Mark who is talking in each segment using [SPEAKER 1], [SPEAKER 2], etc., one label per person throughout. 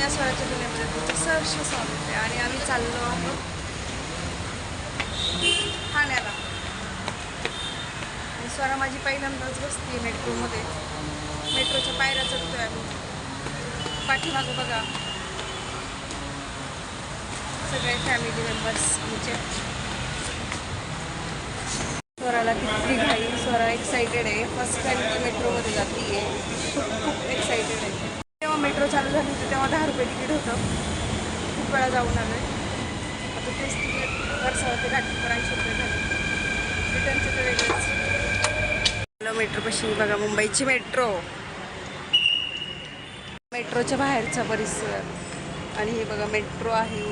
[SPEAKER 1] या स्वराच्या दुनियामध्ये तुमचं सहर्ष स्वागत आहे. आणि आम्ही चाललो आहोत ठाण्याला. आणि स्वरा माझी पहिल्यांदाच बसते मेट्रोमध्ये. मेट्रोच्या पायऱ्या चढतोय आम्ही. पाठीमागं बघा. सगळे फॅमिली मेंबर्स आमचे. स्वराला किती घाई. स्वरा एक्साइटेड आहे. फर्स्ट टाइम ती मेट्रोमध्ये जाते खूप खूप एक्सायटेड आहे. तेव्हा मेट्रो चालू झाली. दहा रुपये तिकीट होतं. खूप वेळा जाऊन आलो आता तेच तिकीट वर्षावर ते घाटकर ऐंशी रुपये झाले. रिटर्नचं तर वेगळंच. हॅलो मेट्रोपाशी बघा मुंबईची मेट्रो मेट्रोच्या बाहेरचा परिसर. आणि हे बघा मेट्रो आहे.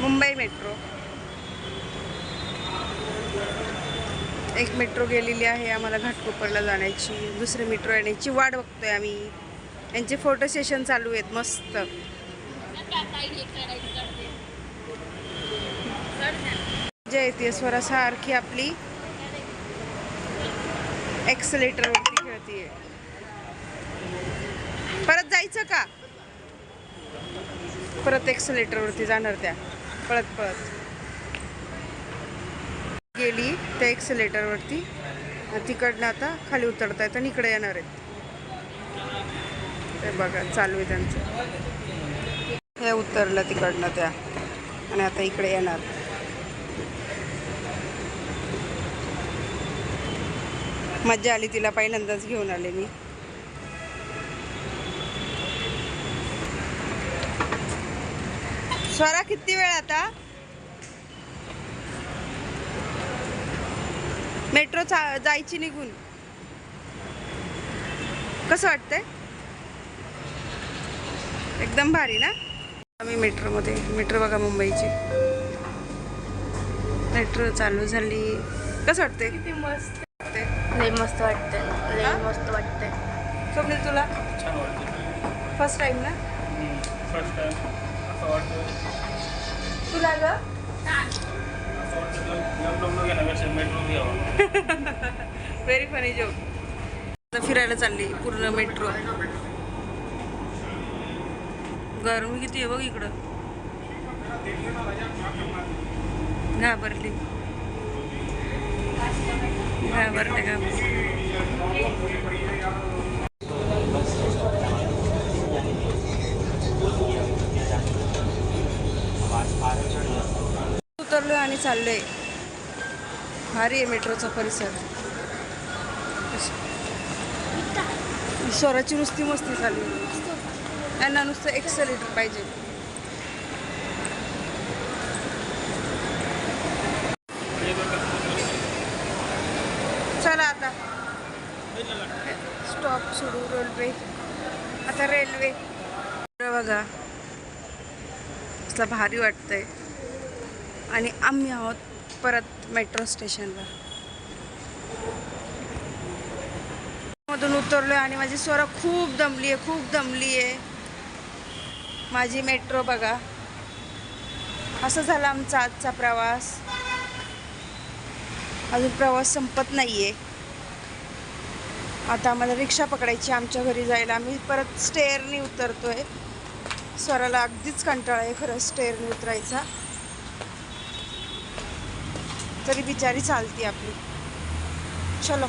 [SPEAKER 1] मुंबई मेट्रो एक मेट्रो गेलेली आहे आम्हाला घाटकोपरला जाण्याची. दुसरी मेट्रो येण्याची वाट बघतोय आम्ही. यांचे फोटो सेशन चालू आहेत मस्त. मजा येते स्वरा सारखी आपली एक्सलेटरवरती खेळतीये. परत जायचं का? परत एक्सलेटरवरती जाणार त्या. पळत पळत. गेली त्या एक्सलेटरवरती आणि तिकडनं आता खाली उतरतायत आणि इकडे येणार आहेत. ते बघा चालू आहे त्यांचं. हे उतरलं तिकडनं त्या. आणि आता इकडे येणार. मज्जा आली तिला पहिल्यांदाच घेऊन आले मी. स्वरा किती वेळ आता? मेट्रो चा जायची निघून. कसं वाटतंय? एकदम भारी ना? आम्ही मेट्रोमध्ये मेट्रो बघा मुंबईची. मेट्रो चालू झाली. कसं वाटतंय? किती मस्त वाटतंय.
[SPEAKER 2] लय मस्त वाटतंय.
[SPEAKER 1] हा?
[SPEAKER 2] लय मस्त वाटतंय.
[SPEAKER 1] स्वप्नील तुला?
[SPEAKER 3] छान वाटतं
[SPEAKER 1] फर्स्ट टाइम ना?
[SPEAKER 3] फर्स्ट टाइम असं वाटतं
[SPEAKER 1] तुला ग?
[SPEAKER 3] वाटतं
[SPEAKER 1] व्हेरी फनी जोक आता फिरायला चालली पूर्ण मेट्रो गरमी किती आहे बघ इकडं. घाबरली. घाबरले घाबरले. उतरलोय आणि चाललोय. भारी आहे मेट्रोचा परिसर. स्वराची नुसती मस्ती चालू आहे. यांना नुसतं एक्सेलेटर पाहिजे. चला आता. स्टॉप सुरू रेल्वे आता रेल्वे बघा. असला भारी वाटतंय. आणि आम्ही आहोत परत मेट्रो स्टेशनला मधून उतरलोय आणि माझी स्वरा खूप दमली आहे खूप दमली आहे माझी मेट्रो बघा. असं झाला आमचा आजचा प्रवास. अजून प्रवास संपत नाही आहे आता आम्हाला रिक्षा पकडायची आमच्या घरी जायला. आम्ही परत स्टेअरनी उतरतो आहे स्वराला अगदीच कंटाळा आहे खरं स्टेअरनी उतरायचा. तरी बिचारी चालती आपली. चलो.